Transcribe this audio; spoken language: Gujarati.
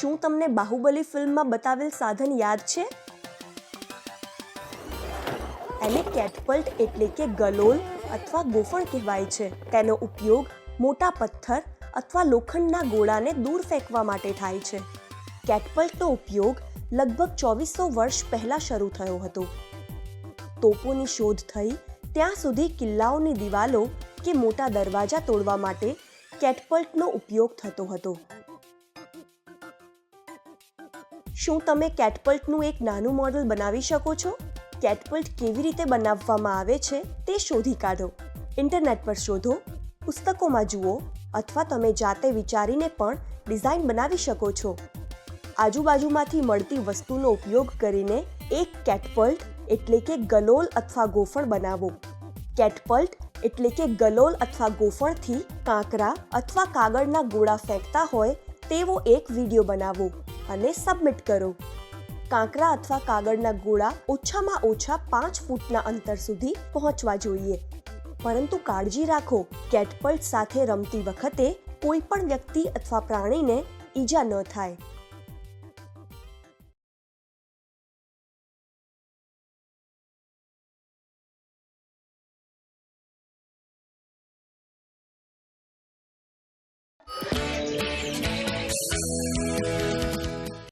શું તમને બાહુબલી ફિલ્મમાં બતાવેલ સાધન યાદ છે? એને કેટપલ્ટ એટલે કે ગલોલ અથવા ગોફણ કહેવાય છે. તેનો ઉપયોગ મોટા પથ્થર અથવા લોખંડના ગોળાને દૂર ફેંકવા માટે થાય છે. કેટપલ્ટનો ઉપયોગ લગભગ ચોવીસો વર્ષ પહેલાં શરૂ થયો હતો. તોપોની શોધ થઈ ત્યાં સુધી કિલ્લાઓની દિવાલો કે મોટા દરવાજા તોડવા માટે કેટપલ્ટનો ઉપયોગ થતો હતો. શું તમે કેટપલ્ટનું એક નાનું મોડલ બનાવી શકો છો? કેટપલ્ટ કેવી રીતે બનાવવામાં આવે છે તે શોધી કાઢો. ઇન્ટરનેટ પર શોધો, પુસ્તકોમાં જુઓ અથવા તમે જાતે વિચારીને પણ ડિઝાઇન બનાવી શકો છો. આજુબાજુમાંથી મળતી વસ્તુનો ઉપયોગ કરીને એક કેટપલ્ટ એટલે કે ગલોલ અથવા ગોફણ બનાવો. કેટપલ્ટ એટલે કે ગલોલ અથવા ગોફણથી કાંકરા અથવા કાગળના ગોળા ફેંકતા હોય તેવો એક વીડિયો બનાવો અને સબમિટ કરો. કાંકરા અથવા કાગળના ગોળા ઓછામાં ઓછા પાંચ ફૂટના અંતર સુધી પહોંચવા જોઈએ. પરંતુ કાળજી રાખો, કેટપલ્ટ સાથે રમતી વખતે કોઈ પણ વ્યક્તિ અથવા પ્રાણીને ઈજા ન થાય.